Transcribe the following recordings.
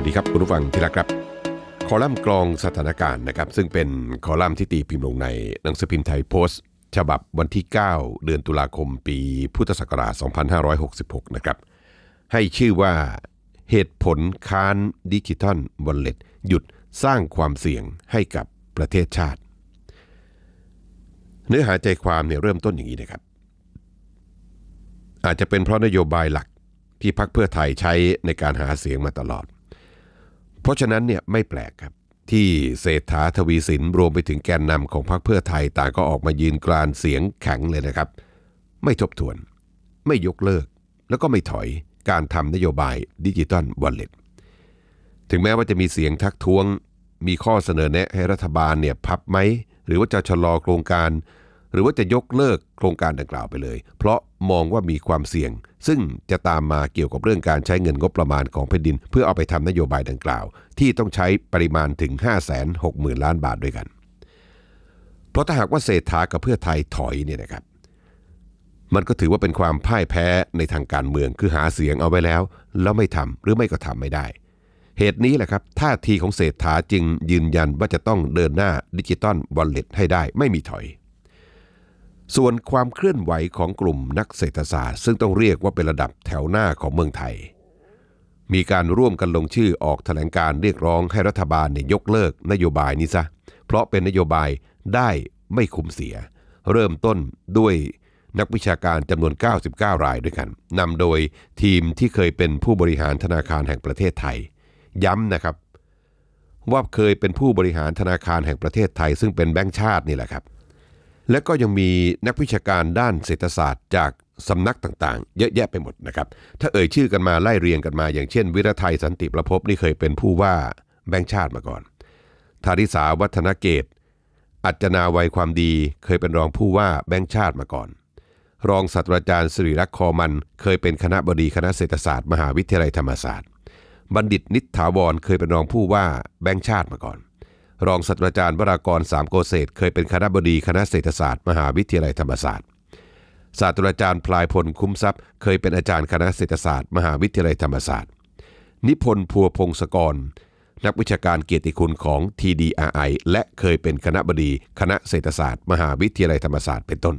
วัสดีครับคุณผู้ฟังที่รักครับ คอลัมน์กรองสถานการณ์นะครับ ซึ่งเป็นคอลัมน์ที่ตีพิมพ์ลงในหนังสือพิมพ์ไทยโพสต์ ฉบับวันที่ 9 เดือนตุลาคมปีพุทธศักราช 2566 นะครับ ให้ชื่อว่าเหตุผลค้านดิจิทัลวอลเล็ตหยุดสร้างความเสี่ยงให้กับประเทศชาติ เนื้อหาใจความเนี่ยเริ่มต้นอย่างนี้นะครับ อาจจะเป็นเพราะนโยบายหลักที่พรรคเพื่อไทยใช้ในการหาเสียงมาตลอด เพราะฉะนั้นเนี่ยไม่แปลกครับ ที่เศรษฐาทวีสินรวมไปถึงแกนนำของพรรคเพื่อไทยต่างก็ออกมายืนกรานเสียงแข็งเลยนะครับ ไม่ทบทวน ไม่ยกเลิก แล้วก็ไม่ถอยการทำนโยบายดิจิตอลวอลเล็ตถึงแม้ว่าจะมีเสียงทักท้วง มีข้อเสนอแนะให้รัฐบาลเนี่ยพับไหม หรือว่าจะชะลอโครงการ หรือว่าจะยกเลิกโครงการดังกล่าวไปเลย เพราะ มองว่ามีความเสี่ยง ซึ่งจะตามมาเกี่ยวกับเรื่องการใช้เงินงบประมาณของแผ่นดิน เพื่อเอาไปทำนโยบายดังกล่าว ที่ต้องใช้ปริมาณถึง 5 6 0 0 0 0 ล้านบาทด้วยกัน เพราะถ้าหากว่าเศรษฐากับเพื่อไทยถอยเนี่ยนะครับ มันก็ถือว่าเป็นความพ่ายแพ้ในทางการเมืองคือหาเสียงเอาไว้แล้ว แล้วไม่ทำหรือไม่ก็ทำไม่ได้ เหตุนี้แหละครับท่าทีของเศรษฐาจึงยืนยันว่าจะต้องเดินหน้าดิจิตอลวอลเล็ตให้ได้ไม่มีถอย ส่วนความเคลื่อนไหวของกลุ่มนักเศรษฐศาสตร์ ซึ่งต้องเรียกว่าเป็นระดับแถวหน้าของเมืองไทย มีการร่วมกันลงชื่อออกแถลงการเรียกร้องให้รัฐบาลเนี่ยยกเลิกนโยบายนี้ซะ เพราะเป็นนโยบายได้ไม่คุ้มเสีย เริ่มต้นด้วยนักวิชาการจำนวน 99 รายด้วยกันนำโดยทีมที่เคยเป็นผู้บริหารธนาคารแห่งประเทศไทย ย้ำนะครับ ว่าเคยเป็นผู้บริหารธนาคารแห่งประเทศไทย ซึ่งเป็นแบงก์ชาตินี่แหละครับ และก็ยังมีนักวิชาการด้านเศรษฐศาสตร์จากสำนักต่างๆ เยอะแยะไปหมดนะครับ ถ้าเอ่ยชื่อกันมาไล่เรียงกันมา อย่างเช่น วิรไทยสันติประพบนี่เคยเป็นผู้ว่าแบงก์ชาติมาก่อนธาริสาวัฒนเกต อัจนาวัยความดีเคยเป็นรองผู้ว่าแบงก์ชาติมาก่อน รองศาสตราจารย์สิริรักษ์คอมัน เคยเป็นคณะบดีคณะเศรษฐศาสตร์ มหาวิทยาลัยธรรมศาสตร์ บัณฑิตนิษฐาวรเคยเป็นรองผู้ว่าแบงก์ชาติมาก่อน รองศาสตราจารย์วรากรสามโกเศษเคยเป็นคณะบดีคณะเศรษฐศาสตร์ มหาวิทยาลัยธรรมศาสตร์ ศาสตราจารย์พลายพลคุ้มทรัพย์ เคยเป็นอาจารย์คณะเศรษฐศาสตร์ มหาวิทยาลัยธรรมศาสตร์ นิพนธ์พัวพงศกร นักวิชาการเกียรติคุณของ TDRI และเคยเป็นคณะบดีคณะเศรษฐศาสตร์ มหาวิทยาลัยธรรมศาสตร์เป็นต้น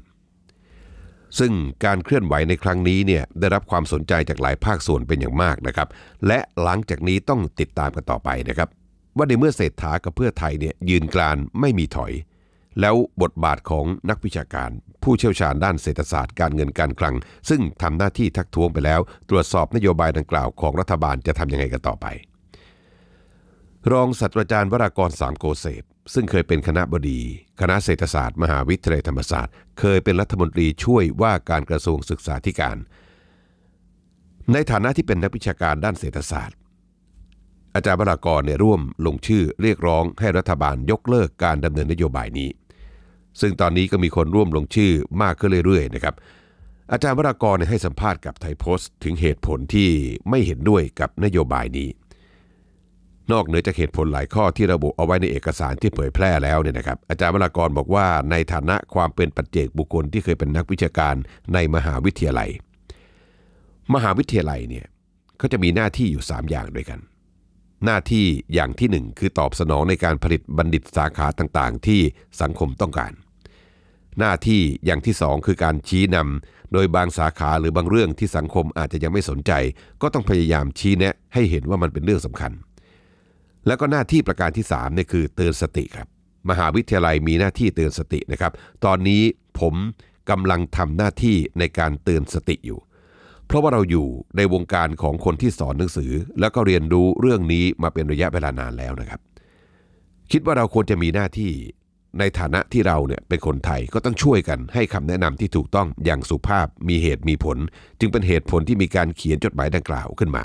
ซึ่งการเคลื่อนไหวในครั้งนี้เนี่ยได้รับความสนใจจากหลายภาคส่วนเป็นอย่างมากนะครับ และหลังจากนี้ต้องติดตามกันต่อไปนะครับ ว่าในเมื่อเศรษฐากับเพื่อไทยเนี่ยยืนกรานไม่มีถอย แล้วบทบาทของนักวิชาการ ผู้เชี่ยวชาญด้านเศรษฐศาสตร์การเงินการคลัง ซึ่งทำหน้าที่ทักท้วงไปแล้ว ตรวจสอบนโยบายดังกล่าวของรัฐบาลจะทำยังไงกันต่อไป รองศาสตราจารย์วรากรสามโกเศษซึ่งเคยเป็นคณะบดี คณะเศรษฐศาสตร์ มหาวิทยาลัยธรรมศาสตร์ เคยเป็นรัฐมนตรีช่วยว่าการกระทรวงศึกษาธิการ ในฐานะที่เป็นนักวิชาการด้านเศรษฐศาสตร์ อาจารย์วรากรเนี่ยร่วมลงชื่อเรียกร้องให้รัฐบาลยกเลิกการดำเนินนโยบายนี้ ซึ่งตอนนี้ก็มีคนร่วมลงชื่อมากขึ้นเรื่อยๆนะครับอาจารย์วรากรเนี่ยให้สัมภาษณ์กับไทยโพสต์ถึงเหตุผลที่ไม่เห็นด้วยกับนโยบายนี้ นอกเหนือจากเหตุผลหลายข้อที่ระบุเอาไว้ในเอกสารที่เผยแพร่แล้วเนี่ยนะครับ อาจารย์วรากรบอกว่าในฐานะความเป็นปัจเจกบุคคลที่เคยเป็นนักวิชาการในมหาวิทยาลัย มหาวิทยาลัยเนี่ยเขาจะมีหน้าที่อยู่ 3 อย่างด้วยกัน หน้าที่อย่างที่หนึ่งคือตอบสนองในการผลิตบัณฑิตสาขาต่างๆ ที่สังคมต้องการ หน้าที่อย่างที่สองคือการชี้นำโดยบางสาขาหรือบางเรื่องที่สังคมอาจจะยังไม่สนใจ ก็ต้องพยายามชี้แนะให้เห็นว่ามันเป็นเรื่องสำคัญ แล้วก็หน้าที่ประการที่3เนี่ยคือเตือนสติครับ มหาวิทยาลัยมีหน้าที่เตือนสตินะครับ ตอนนี้ผมกำลังทำหน้าที่ในการเตือนสติอยู่ เพราะว่าเราอยู่ในวงการของคนที่สอนหนังสือ แล้วก็เรียนรู้เรื่องนี้มาเป็นระยะเวลานานแล้วนะครับ คิดว่าเราควรจะมีหน้าที่ในฐานะที่เราเนี่ยเป็นคนไทยก็ต้องช่วยกันให้คำแนะนำที่ถูกต้องอย่างสุภาพมีเหตุมีผล จึงเป็นเหตุผลที่มีการเขียนจดหมายดังกล่าวขึ้นมา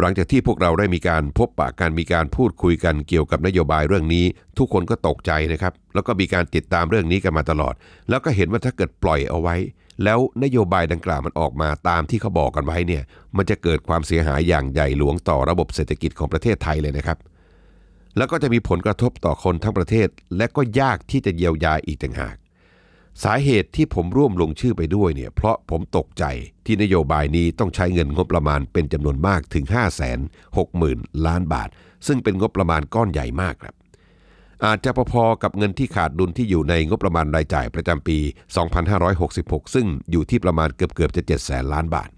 หลังจากที่พวกเราได้มีการพบปะกันมีการพูดคุยกันเกี่ยวกับนโยบายเรื่องนี้ ทุกคนก็ตกใจนะครับ แล้วก็มีการติดตามเรื่องนี้กันมาตลอด แล้วก็เห็นว่าถ้าเกิดปล่อยเอาไว้ แล้วนโยบายดังกล่าวมันออกมาตามที่เขาบอกกันไว้เนี่ย มันจะเกิดความเสียหายอย่างใหญ่หลวงต่อระบบเศรษฐกิจของประเทศไทยเลยนะครับ แล้วก็จะมีผลกระทบต่อคนทั้งประเทศ และก็ยากที่จะเยียวยาอีกต่างหาก สาเหตุที่ผมร่วมลงชื่อไปด้วยเนี่ยเพราะผมตกใจที่นโยบายนี้ต้องใช้เงินงบประมาณเป็นจำนวนมากถึง 5 6 0 0 0 0 ล้านบาท ซึ่งเป็นงบประมาณก้อนใหญ่มากครับ อาจจะพอๆกับเงินที่ขาดดุลที่อยู่ในงบประมาณรายจ่ายประจำปี 2566 ซึ่งอยู่ที่ประมาณเกือบๆจะ7แสนล้านบาท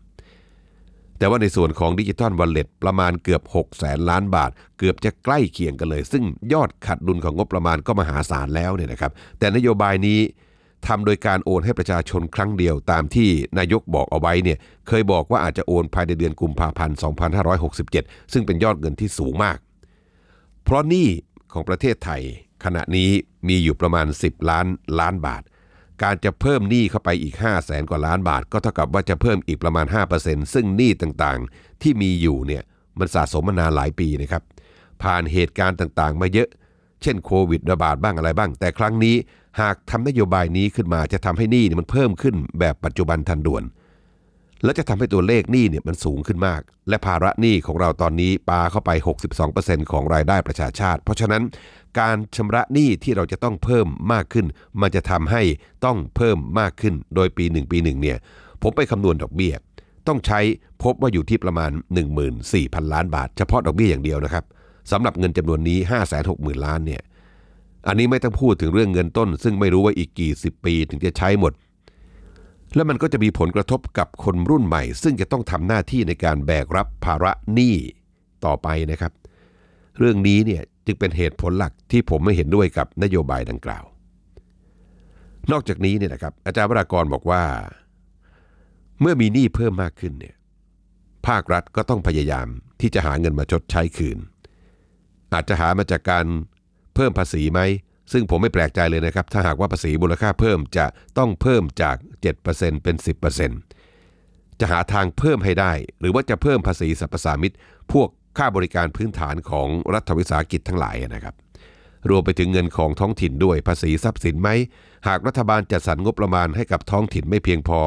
แต่ว่าในส่วนของดิจิทัลวอลเล็ตประมาณเกือบ6แสนล้านบาท เกือบจะใกล้เคียงกันเลย ซึ่งยอดขาดดุลของงบประมาณก็มหาศาลแล้วเนี่ยนะครับ แต่นโยบายนี้ ทำโดยการโอนให้ประชาชนครั้งเดียวตามที่นายกบอกเอาไว้เนี่ยเคยบอกว่าอาจจะโอนภายในเดือนกุมภาพันธ์ 2567 ซึ่งเป็นยอดเงินที่สูงมาก เพราะหนี้ของประเทศไทย ขณะนี้มีอยู่ประมาณ 10 ล้านล้านบาท การจะเพิ่มหนี้เข้าไปอีก 5 0 0แสนกว่าล้านบาท ก็เท่ากับว่าจะเพิ่มอีกประมาณ 5%ซึ่งหนี้ต่างๆ ที่มีอยู่เนี่ยมันสะสมมานานหลายปีนะครับผ่านเหตุการณ์ต่างๆ มาเยอะ เช่นโควิดระบาดบ้างอะไรบ้าง แต่ครั้งนี้ หากทำนโยบายนี้ขึ้นมาจะทำให้หนี้เนี่ยมันเพิ่มขึ้นแบบปัจจุบันทันด่วน และจะทำให้ตัวเลขหนี้เนี่ยมันสูงขึ้นมาก และภาระหนี้ของเราตอนนี้ปาเข้าไป 62%ของรายได้ประชาชาติ เพราะฉะนั้นการชำระหนี้ที่เราจะต้องเพิ่มมากขึ้น มันจะทำให้ต้องเพิ่มมากขึ้น โดยปีหนึ่งปีหนึ่งเนี่ยผมไปคำนวณดอกเบี้ยต้องใช้พบว่าอยู่ที่ประมาณ 14,000 ล้านบาท เฉพาะดอกเบี้ยอย่างเดียวนะครับสำหรับเงินจำนวนนี้ 560,000 ล้านเนี่ย อันนี้ไม่ต้องพูดถึงเรื่องเงินต้น ซึ่งไม่รู้ว่าอีกกี่สิบปีถึงจะใช้หมด และมันก็จะมีผลกระทบกับคนรุ่นใหม่ ซึ่งจะต้องทำหน้าที่ในการแบกรับภาระหนี้ต่อไปนะครับ เรื่องนี้เนี่ยจึงเป็นเหตุผลหลักที่ผมไม่เห็นด้วยกับนโยบายดังกล่าว นอกจากนี้เนี่ยนะครับ อาจารย์วรากรบอกว่า เมื่อมีหนี้เพิ่มมากขึ้นเนี่ยภาครัฐก็ต้องพยายามที่จะหาเงินมาชดใช้คืน อาจจะหามาจากการ เพิ่มภาษีไหม ซึ่งผมไม่แปลกใจเลยนะครับ ถ้าหากว่าภาษีมูลค่าเพิ่มจะต้องเพิ่มจาก 7%เป็น 10%จะหาทางเพิ่มให้ได้ หรือว่าจะเพิ่มภาษีสรรพสามิตพวกค่าบริการพื้นฐานของรัฐวิสาหกิจทั้งหลายนะครับ รวมไปถึงเงินของท้องถิ่นด้วยภาษีทรัพย์สินไหม หากรัฐบาลจัดสรรงบประมาณให้กับท้องถิ่นไม่เพียงพอ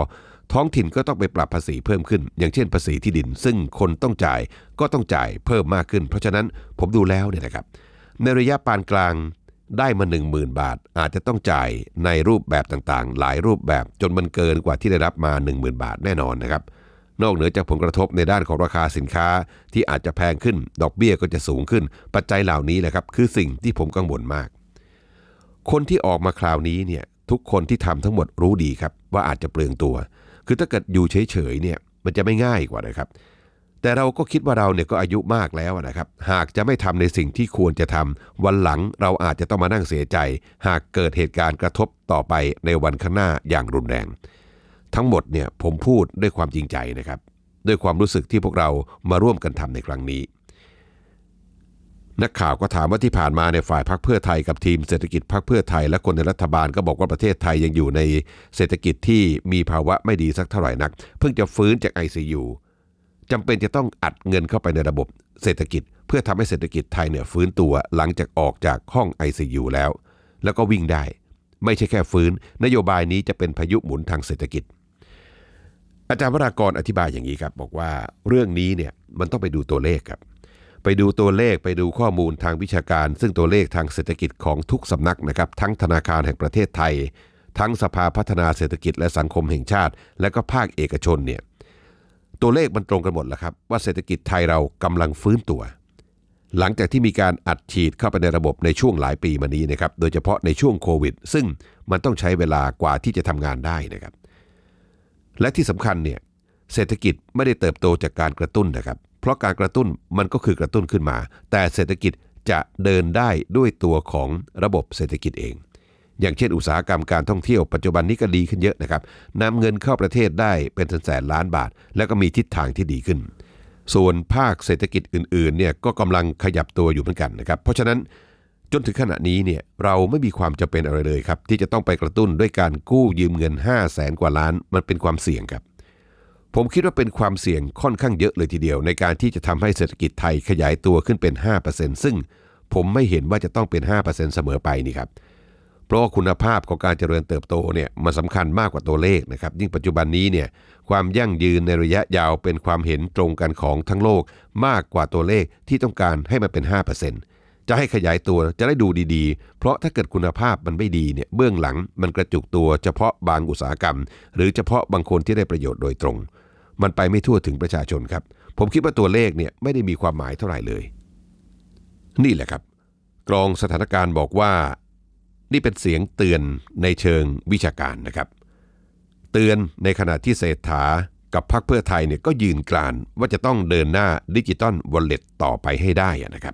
ท้องถิ่นก็ต้องไปปรับภาษีเพิ่มขึ้น อย่างเช่นภาษีที่ดิน ซึ่งคนต้องจ่ายก็ต้องจ่ายเพิ่มมากขึ้น เพราะฉะนั้นผมดูแล้วเนี่ยนะครับ ในระยะปานกลางได้มา 10,000 บาท อาจจะต้องจ่ายในรูปแบบต่างๆ หลายรูปแบบจนมันเกินกว่าที่ได้รับมา 10,000 บาทแน่นอนนะครับ นอกเหนือจากผลกระทบในด้านของราคาสินค้าที่อาจจะแพงขึ้น ดอกเบี้ยก็จะสูงขึ้น ปัจจัยเหล่านี้แหละครับ คือสิ่งที่ผมกังวลมาก คนที่ออกมาคราวนี้เนี่ยทุกคนที่ทำทั้งหมดรู้ดีครับ ว่าอาจจะเปลืองตัว คือถ้าเกิดอยู่เฉยๆเนี่ยมันจะไม่ง่ายกว่านะครับ แต่เราก็คิดว่าเราเนี่ยก็อายุมากแล้วนะครับ หากจะไม่ทำในสิ่งที่ควรจะทำวันหลังเราอาจจะต้องมานั่งเสียใจ หากเกิดเหตุการณ์กระทบต่อไปในวันข้างหน้าอย่างรุนแรง ทั้งหมดเนี่ยผมพูดด้วยความจริงใจนะครับ ด้วยความรู้สึกที่พวกเรามาร่วมกันทำในครั้งนี้ นักข่าวก็ถามว่าที่ผ่านมาในฝ่ายพักเพื่อไทยกับทีมเศรษฐกิจพักเพื่อไทย และคนในรัฐบาลก็บอกว่าประเทศไทยยังอยู่ในเศรษฐกิจที่มีภาวะไม่ดีสักเท่าไหร่นัก เพิ่งจะฟื้นจาก ICU จำเป็นจะต้องอัดเงินเข้าไปในระบบเศรษฐกิจ เพื่อทำให้เศรษฐกิจไทยเนี่ยฟื้นตัวหลังจากออกจากห้อง ICU แล้ว แล้วก็วิ่งได้ ไม่ใช่แค่ฟื้น นโยบายนี้จะเป็นพายุหมุนทางเศรษฐกิจ อาจารย์วรากรอธิบายอย่างนี้ครับ บอกว่าเรื่องนี้เนี่ยมันต้องไปดูตัวเลขครับ ไปดูตัวเลขไปดูข้อมูลทางวิชาการ ซึ่งตัวเลขทางเศรษฐกิจของทุกสำนักนะครับ ทั้งธนาคารแห่งประเทศไทย ทั้งสภาพัฒนาเศรษฐกิจและสังคมแห่งชาติ และก็ภาคเอกชนเนี่ย ตัวเลขมันตรงกันหมดแล้วครับ ว่าเศรษฐกิจไทยเรากำลังฟื้นตัว หลังจากที่มีการอัดฉีดเข้าไปในระบบในช่วงหลายปีมานี้นะครับโดยเฉพาะในช่วงโควิด ซึ่งมันต้องใช้เวลากว่าที่จะทำงานได้นะครับ และที่สำคัญเนี่ยเศรษฐกิจไม่ได้เติบโตจากการกระตุ้นนะครับ เพราะการกระตุ้นมันก็คือกระตุ้นขึ้นมา แต่เศรษฐกิจจะเดินได้ด้วยตัวของระบบเศรษฐกิจเอง อย่างเช่นอุตสาหกรรมการท่องเที่ยวปัจจุบันนี้ก็ดีขึ้นเยอะนะครับนำเงินเข้าประเทศได้เป็นแสนล้านบาท แล้วก็มีทิศทางที่ดีขึ้น ส่วนภาคเศรษฐกิจอื่นๆเนี่ยก็กำลังขยับตัวอยู่เหมือนกันนะครับเพราะฉะนั้นจนถึงขณะนี้เนี่ยเราไม่มีความจำเป็นอะไรเลยครับ ที่จะต้องไปกระตุ้นด้วยการกู้ยืมเงิน 5 0 0แสนกว่าล้านมันเป็นความเสี่ยงครับ ผมคิดว่าเป็นความเสี่ยงค่อนข้างเยอะเลยทีเดียว ในการที่จะทำให้เศรษฐกิจไทยขยายตัวขึ้นเป็น 5%ซึ่งผมไม่เห็นว่าจะต้องเป็น 5%เสมอไปนี่ครับ เพราะว่าคุณภาพของการเจริญเติบโตเนี่ยมันสำคัญมากกว่าตัวเลขนะครับ ยิ่งปัจจุบันนี้เนี่ยความยั่งยืนในระยะยาวเป็นความเห็นตรงกันของทั้งโลกมากกว่าตัวเลขที่ต้องการให้มันเป็น5%จจะให้ขยายตัวจะได้ดูดีๆ เพราะถ้าเกิดคุณภาพมันไม่ดีเนี่ยเบื้องหลังมันกระจุกตัวเฉพาะบางอุตสาหกรรม หรือเฉพาะบางคนที่ได้ประโยชน์โดยตรง มันไปไม่ทั่วถึงประชาชนครับ ผมคิดว่าตัวเลขเนี่ยไม่ได้มีความหมายเท่าไหร่เลย นี่แหละครับ กรองสถานการณ์บอกว่า นี่เป็นเสียงเตือนในเชิงวิชาการนะครับ เตือนในขณะที่เศรษฐากับพรรคเพื่อไทยเนี่ยก็ยืนกรานว่าจะต้องเดินหน้าดิจิตอลวอลเล็ตต่อไปให้ได้นะครับ